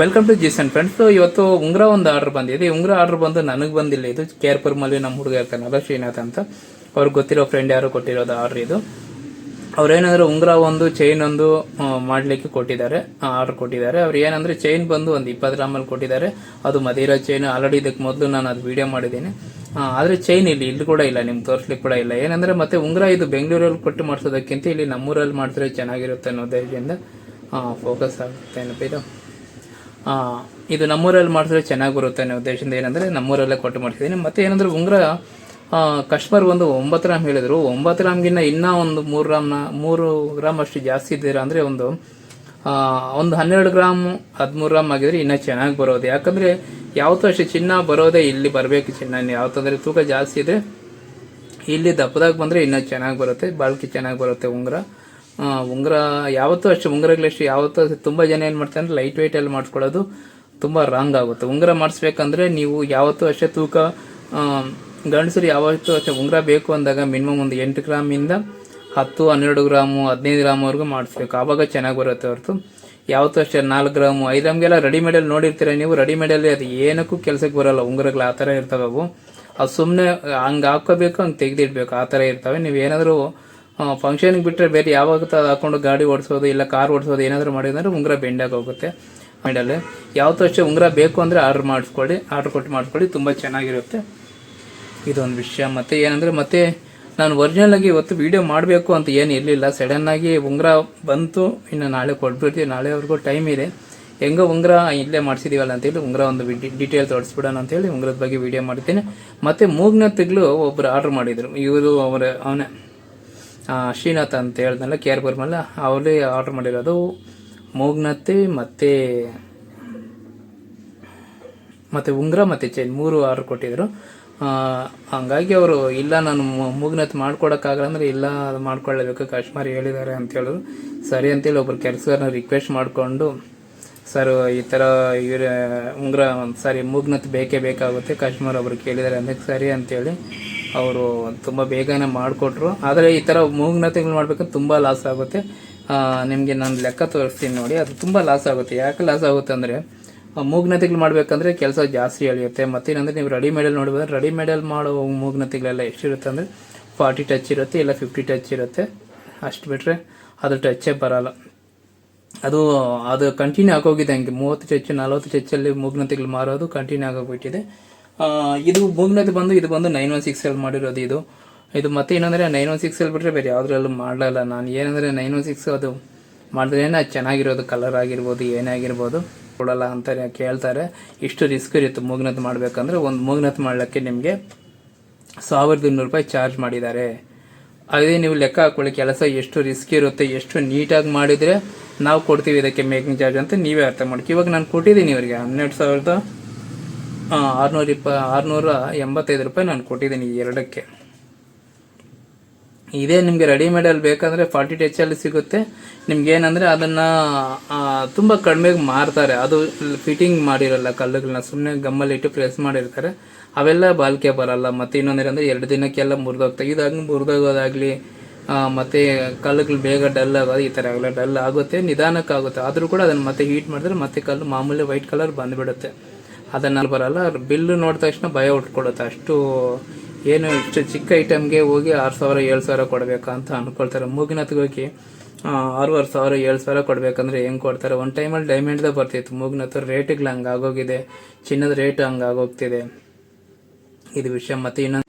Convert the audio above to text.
Welcome to ಜೀಸನ್ friends ಇವತ್ತು ಉಂಗ್ರ ಒಂದು order ಬಂದಿದೆ. ಉಂಗ್ರ ಆರ್ಡರ್ ಬಂದು ನನಗೆ ಬಂದಿಲ್ಲ. ಇದು ಕೇರ್ಪುರ್ ಮಲ್ಲಿ ನಮ್ಮ ಹುಡುಗ ಇರ್ತಾನಲ್ಲ ಶ್ರೀನಾಥ್ ಅಂತ. ಅವ್ರಿಗೆ ಗೊತ್ತಿರೋ ಫ್ರೆಂಡ್ ಯಾರು ಕೊಟ್ಟಿರೋದು ಆರ್ಡರ್ ಇದು. ಅವ್ರೇನಾದ್ರು ಉಂಗ್ರ ಒಂದು ಚೈನ್ ಒಂದು ಆ, ಮಾಡ್ಲಿಕ್ಕೆ ಕೊಟ್ಟಿದ್ದಾರೆ. ಆರ್ಡರ್ ಕೊಟ್ಟಿದ್ದಾರೆ. ಅವ್ರು ಏನಂದ್ರೆ ಚೈನ್ ಬಂದು ಒಂದು ಇಪ್ಪತ್ತು ಗ್ರಾಮಲ್ಲಿ ಕೊಟ್ಟಿದ್ದಾರೆ. ಅದು ಮದೀರ ಚೈನ್ ಆಲ್ರೆಡಿ ಇದಕ್ಕೆ ಮೊದಲು ನಾನು ಅದು ವಿಡಿಯೋ ಮಾಡಿದ್ದೀನಿ. ಆದ್ರೆ ಚೈನ್ ಇಲ್ಲಿ ಇಲ್ಲಿ ಕೂಡ ಇಲ್ಲ. ನಿಮ್ಗೆ ತೋರಿಸ್ಲಿಕ್ಕೆ ಕೂಡ ಇಲ್ಲ. ಏನಂದ್ರೆ ಮತ್ತೆ ಉಂಗ್ರ ಇದು ಬೆಂಗಳೂರಲ್ಲಿ ಕೊಟ್ಟು ಮಾಡಿಸೋದಕ್ಕಿಂತ ಇಲ್ಲಿ ನಮ್ಮೂರಲ್ಲಿ ಮಾಡಿದ್ರೆ ಚೆನ್ನಾಗಿರುತ್ತೆ ಅನ್ನೋ ಧೈರ್ಯದಿಂದ ಫೋಕಸ್ ಆಗುತ್ತೆ ಏನಪ್ಪ ಇದು. ಇದು ನಮ್ಮೂರಲ್ಲಿ ಮಾಡಿದ್ರೆ ಚೆನ್ನಾಗಿ ಬರುತ್ತೆ ಅನ್ನೋ ಉದ್ದೇಶದಿಂದ ಏನಂದ್ರೆ ನಮ್ಮೂರಲ್ಲೇ ಕೊಟ್ಟು ಮಾಡ್ತಿದ್ದೀನಿ ಮತ್ತೆ ಏನಂದ್ರೆ ಉಂಗ್ರ ಕಸ್ಟಮರ್ ಒಂದು ಒಂಬತ್ತು ರಾಮ್ ಹೇಳಿದ್ರು. ಒಂಬತ್ತು ಗ್ರಾಮ್ಗಿನ್ನ ಇನ್ನೂ ಒಂದು ಮೂರು ಗ್ರಾಮ್ನ, ಮೂರು ಗ್ರಾಮ್ ಅಷ್ಟು ಜಾಸ್ತಿ ಇದ್ದೀರಾ ಅಂದ್ರೆ ಒಂದು ಒಂದು ಹನ್ನೆರಡು ಗ್ರಾಮ್, ಹದಿಮೂರು ರಾಮ್ ಆಗಿದ್ರೆ ಇನ್ನೂ ಚೆನ್ನಾಗಿ ಬರೋದು. ಯಾಕಂದ್ರೆ ಯಾವತ್ತೂ ಅಷ್ಟು ಚಿನ್ನ ಬರೋದೇ ಇಲ್ಲಿ ಬರಬೇಕು ಚಿನ್ನ ಯಾವತ್ತಂದ್ರೆ ತೂಕ ಜಾಸ್ತಿ ಇದೆ ಇಲ್ಲಿ ದಪ್ಪದಾಗ ಬಂದ್ರೆ ಇನ್ನೂ ಚೆನ್ನಾಗಿ ಬರುತ್ತೆ, ಬಾಳ್ಕಿ ಚೆನ್ನಾಗಿ ಬರುತ್ತೆ ಉಂಗುರ. ಉಂಗುರ ಯಾವತ್ತೂ ಅಷ್ಟು ಉಂಗುರಗಳಷ್ಟು ಯಾವತ್ತೂ ತುಂಬ ಜನ ಏನು ಮಾಡ್ತಾರೆ ಅಂದರೆ ಲೈಟ್ ವೆಯ್ಟ್ ಅಲ್ಲಿ ಮಾಡಿಸ್ಕೊಳ್ಳೋದು ತುಂಬಾ ರಾಂಗ್ ಆಗುತ್ತೆ. ಉಂಗುರ ಮಾಡಿಸ್ಬೇಕಂದ್ರೆ ನೀವು ಯಾವತ್ತೂ ಅಷ್ಟೇ ತೂಕ ಗಂಡಸರು ಯಾವತ್ತೂ ಅಷ್ಟೇ ಉಂಗುರ ಬೇಕು ಅಂದಾಗ ಮಿನಿಮಮ್ ಒಂದು ಎಂಟು ಗ್ರಾಮಿಂದ ಹತ್ತು, ಹನ್ನೆರಡು ಗ್ರಾಮು ಹದಿನೈದು ಗ್ರಾಮ್ವರೆಗೂ ಮಾಡಿಸ್ಬೇಕು. ಆವಾಗ ಚೆನ್ನಾಗಿ ಬರುತ್ತೆ ಹೊರತು. ಯಾವತ್ತೂ ಅಷ್ಟೇ ನಾಲ್ಕು ಗ್ರಾಮು ಐದು ಗ್ರಾಮ್ಗೆಲ್ಲ ರೆಡಿಮೇಡಲ್ಲಿ ನೋಡಿರ್ತೀರ ನೀವು? ರೆಡಿಮೇಡಲ್ಲಿ ಅದು ಏನಕ್ಕೂ ಕೆಲಸಕ್ಕೆ ಬರಲ್ಲ. ಉಂಗುರಗಳು ಆ ಥರ ಇರ್ತವೆ ಅವು. ಅದು ಸುಮ್ಮನೆ ಹಂಗೆ ಹಾಕೋಬೇಕು ಹಂಗೆ ತೆಗೆದಿಡ್ಬೇಕು. ಆ ಥರ ಇರ್ತವೆ. ನೀವು ಏನಾದರೂ ಫಂಕ್ಷನ್ಗೆ ಬಿಟ್ಟರೆ ಬೇರೆ ಯಾವಾಗ ಅದು ಹಾಕೊಂಡು ಗಾಡಿ ಓಡಿಸೋದು ಇಲ್ಲ ಕಾರ್ ಓಡಿಸೋದು ಏನಾದರೂ ಮಾಡಿದ್ರೆ ಉಂಗುರ ಬೆಂಡಾಗಿ ಹೋಗುತ್ತೆ. ಮೈಂಡಲ್ಲಿ ಯಾವತ್ತೂ ಅಷ್ಟೇ ಉಂಗುರ ಬೇಕು ಅಂದರೆ ಆರ್ಡರ್ ಮಾಡಿಸ್ಕೊಳ್ಳಿ ಆರ್ಡರ್ ಕೊಟ್ಟು ಮಾಡಿಸ್ಕೊಳ್ಳಿ, ತುಂಬ ಚೆನ್ನಾಗಿರುತ್ತೆ. ಇದೊಂದು ವಿಷಯ. ಮತ್ತು ಏನಂದರೆ, ಮತ್ತೆ ನಾನು ಒರಿಜಿನಲ್ ಆಗಿ ಇವತ್ತು ವಿಡಿಯೋ ಮಾಡಬೇಕು ಅಂತ ಏನು ಇರಲಿಲ್ಲ. ಸಡನ್ನಾಗಿ ಉಂಗುರ ಬಂತು, ಇನ್ನು ನಾಳೆ ಕೊಟ್ಬಿಡ್ತೀವಿ. ನಾಳೆವರೆಗೂ ಟೈಮ್ ಇದೆ. ಹೆಂಗೋ ಉಂಗುರ ಇಲ್ಲೇ ಮಾಡಿಸಿದೀವಲ್ಲ ಅಂತೇಳಿ ಉಂಗುರ ಒಂದು ಡೀಟೇಲ್ ತೋರಿಸ್ಬಿಡೋಣ ಅಂತೇಳಿ ಉಂಗುರದ ಬಗ್ಗೆ ವಿಡಿಯೋ ಮಾಡ್ತೀನಿ. ಮತ್ತು ಮೂಗ್ನ ತಿಂಗಳು ಒಬ್ಬರು ಆರ್ಡ್ರ್ ಮಾಡಿದರು. ಇವರು ಅವರ ಅವನೇ ಶ್ರೀನಾಥ್ ಅಂತ ಹೇಳ್ದಲ್ಲ ಆರ್ ಬರ್ಮಲ್ಲ ಅವರೇ ಆರ್ಡರ್ ಮಾಡಿರೋದು. ಮೂಗ್ನತ್ತಿ ಮತ್ತೆ ಮತ್ತೆ ಉಂಗುರ ಮತ್ತೆ ಚೈನ್ ಮೂರು ಆರ್ಡ್ರ್ ಕೊಟ್ಟಿದ್ರು. ಆ, ಹಂಗಾಗಿ ಅವರು ಇಲ್ಲ ನಾನು ಮೂಗ್ನತ್ ಮಾಡ್ಕೊಡಕ್ಕಾಗಲ್ಲ ಅಂದ್ರೆ ಇಲ್ಲ ಅದು ಮಾಡ್ಕೊಳ್ಳೇಬೇಕು ಕಾಶ್ಮಾರಿ ಹೇಳಿದ್ದಾರೆ ಅಂತ ಹೇಳಿದ್ರು ಸರಿ ಅಂತೇಳಿ ಒಬ್ರು ಕೆಲಸಗಾರನ ರಿಕ್ವೆಸ್ಟ್ ಮಾಡಿಕೊಂಡು ಸರ್ ಈ ಥರ ಇವ್ರ ಉಂಗುರ ಸಾರಿ ಮೂಗ್ನತ್ ಬೇಕೇ ಬೇಕಾಗುತ್ತೆ ಕಾಶ್ಮಾರ್ ಒಬ್ರು ಕೇಳಿದ್ದಾರೆ ಅದಕ್ಕೆ ಸರಿ ಅಂತೇಳಿ ಅವರು ತುಂಬ ಬೇಗನೆ ಮಾಡಿಕೊಟ್ರು. ಆದರೆ ಈ ಥರ ಮೂಗ್ನತೆಗಳು ಮಾಡಬೇಕಂದ್ರೆ ತುಂಬ ಲಾಸ್ ಆಗುತ್ತೆ. ನಿಮಗೆ ನಾನು ಲೆಕ್ಕ ತೋರಿಸ್ತೀನಿ ನೋಡಿ, ಅದು ತುಂಬ ಲಾಸ್ ಆಗುತ್ತೆ. ಯಾಕೆ ಲಾಸ್ ಆಗುತ್ತೆ ಅಂದರೆ ಮೂಗ್ನತೆಗಳು ಮಾಡಬೇಕಂದ್ರೆ ಕೆಲಸ ಜಾಸ್ತಿ ಎಳೆಯುತ್ತೆ. ಮತ್ತೇನಂದರೆ ನೀವು ರೆಡಿಮೇಡಲ್ಲಿ ನೋಡ್ಬೋದು ರೆಡಿಮೇಡಲ್ಲಿ ಮಾಡೋ ಮೂಗ್ನತೆಗಳೆಲ್ಲ ಎಷ್ಟಿರುತ್ತೆ ಅಂದರೆ ಫಾರ್ಟಿ ಟಚ್ ಇರುತ್ತೆ, ಇಲ್ಲ ಫಿಫ್ಟಿ ಟಚ್ ಇರುತ್ತೆ. ಅಷ್ಟು ಬಿಟ್ಟರೆ ಅದು ಟಚ್ಚೇ ಬರಲ್ಲ. ಅದು ಅದು ಕಂಟಿನ್ಯೂ ಆಗೋಗಿದೆ ಹಂಗೆ. ಮೂವತ್ತು ಚಚ್ಚು ನಲ್ವತ್ತು ಚಚ್ಚಲ್ಲಿ ಮೂಗ್ನತೆಗಳು ಮಾರೋದು ಕಂಟಿನ್ಯೂ ಆಗೋಗ್ಬಿಟ್ಟಿದೆ. ಇದು ಭೂಮಿನಲ್ಲಿ ಬಂದು, ಇದು ಬಂದು ನೈನ್ ಒನ್ ಸಿಕ್ಸ್ ಎಲ್ ಮಾಡಿರೋದು ಇದು. ಇದು ಮತ್ತೆ ಏನಂದರೆ ನೈನ್ ಒನ್ ಸಿಕ್ಸ್ ಎಲ್ ಬಿಟ್ಟರೆ ಬೇರೆ ಯಾವುದ್ರಲ್ಲೂ ಮಾಡಲ್ಲ ನಾನು ಏನಂದರೆ ನೈನ್ ಒನ್ ಸಿಕ್ಸ್ ಅದು ಮಾಡಿದ್ರೇನೆ ಚೆನ್ನಾಗಿರೋದು ಕಲರ್ ಆಗಿರ್ಬೋದು, ಏನೇ ಆಗಿರ್ಬೋದು. ಕೊಡಲ್ಲ ಅಂತ ಕೇಳ್ತಾರೆ. ಇಷ್ಟು ರಿಸ್ಕ್ ಇರುತ್ತೆ ಮೂಗ್ನತ್ ಮಾಡಬೇಕಂದ್ರೆ. ಒಂದು ಮೂಗ್ನತ್ ಮಾಡಲಿಕ್ಕೆ ನಿಮಗೆ ಸಾವಿರದ ಇನ್ನೂರು ರೂಪಾಯಿ ಚಾರ್ಜ್ ಮಾಡಿದ್ದಾರೆ. ಅದೇ ನೀವು ಲೆಕ್ಕ ಹಾಕೊಳ್ಳಿ, ಕೆಲಸ ಎಷ್ಟು ರಿಸ್ಕ್ ಇರುತ್ತೆ, ಎಷ್ಟು ನೀಟಾಗಿ ಮಾಡಿದರೆ ನಾವು ಕೊಡ್ತೀವಿ ಇದಕ್ಕೆ ಮೇಕಿಂಗ್ ಚಾರ್ಜ್ ಅಂತ ನೀವೇ ಅರ್ಥ ಮಾಡ್ಕೊ ಇವಾಗ ನಾನು ಕೊಟ್ಟಿದ್ದೀನಿ ಇವರಿಗೆ ಹನ್ನೆರಡು ಸಾವಿರದ ಆರುನೂರ ಇಪ್ಪ, ಆರುನೂರ ಎಂಬತ್ತೈದು ರೂಪಾಯಿ ನಾನು ಕೊಟ್ಟಿದ್ದೀನಿ ಎರಡಕ್ಕೆ. ಇದೇ ನಿಮಗೆ ರೆಡಿಮೇಡಲ್ಲಿ ಬೇಕಂದರೆ ಫಾರ್ಟಿ ಟಚ್ ಅಲ್ಲಿ ಸಿಗುತ್ತೆ. ನಿಮ್ಗೆ ಏನಂದ್ರೆ ಅದನ್ನ ತುಂಬಾ ಕಡಿಮೆಗೆ ಮಾರ್ತಾರೆ. ಅದು ಫಿಟ್ಟಿಂಗ್ ಮಾಡಿರಲ್ಲ ಕಲ್ಲುಗಳನ್ನ ಸುಮ್ಮನೆ ಗಮ್ಮಲ್ಲಿ ಇಟ್ಟು ಪ್ರೆಸ್ ಮಾಡಿರ್ತಾರೆ. ಅವೆಲ್ಲ ಬಾಲ್ಕೆ ಬರಲ್ಲ. ಮತ್ತೆ ಇನ್ನೊಂದೇನಂದರೆ ಎರಡು ದಿನಕ್ಕೆಲ್ಲ ಮುರಿದೋಗ್ತವೆ ಇದಾಗಿ ಮುರಿದೋಗೋದಾಗ್ಲಿ ಮತ್ತೆ ಕಲ್ಲುಗಳು ಬೇಗ ಡಲ್ ಆಗೋದು ಈ ಥರ ಆಗಲ್ಲ ಡಲ್ ಆಗುತ್ತೆ, ನಿಧಾನಕ್ಕಾಗುತ್ತೆ. ಆದರೂ ಕೂಡ ಅದನ್ನು ಮತ್ತೆ ಹೀಟ್ ಮಾಡಿದ್ರೆ ಮತ್ತೆ ಕಲ್ಲು ಮಾಮೂಲಿ ವೈಟ್ ಕಲರ್ ಬಂದ್ಬಿಡುತ್ತೆ. ಅದನ್ನ ಬರಲ್ಲ. ಬಿಲ್ಲು ನೋಡಿದ ತಕ್ಷಣ ಭಯ ಉಟ್ಕೊಡುತ್ತೆ ಅಷ್ಟು ಏನು ಇಷ್ಟು ಚಿಕ್ಕ ಐಟಮ್ಗೆ ಹೋಗಿ ಆರು ಸಾವಿರ, ಏಳು ಸಾವಿರ ಕೊಡಬೇಕಾ ಅಂತ ಅನ್ಕೊಳ್ತಾರೆ. ಮೂಗಿನತ್ಗೆ ಹೋಗಿ ಆರೂವರೆ ಸಾವಿರ, ಏಳು ಸಾವಿರ ಕೊಡಬೇಕಂದ್ರೆ ಹೆಂಗೆ ಕೊಡ್ತಾರೆ? ಒಂದು ಟೈಮಲ್ಲಿ ಡೈಮಂಡ್ದೇ ಬರ್ತಿತ್ತು. ಮೂಗಿನತ್ತು ರೇಟ್ಗಳು ಹಂಗೆ ಆಗೋಗಿದೆ. ಚಿನ್ನದ ರೇಟ್ ಹಂಗೆ ಆಗೋಗ್ತಿದೆ. ಇದು ವಿಷಯ. ಮತ್ತು ಇನ್ನೊಂದು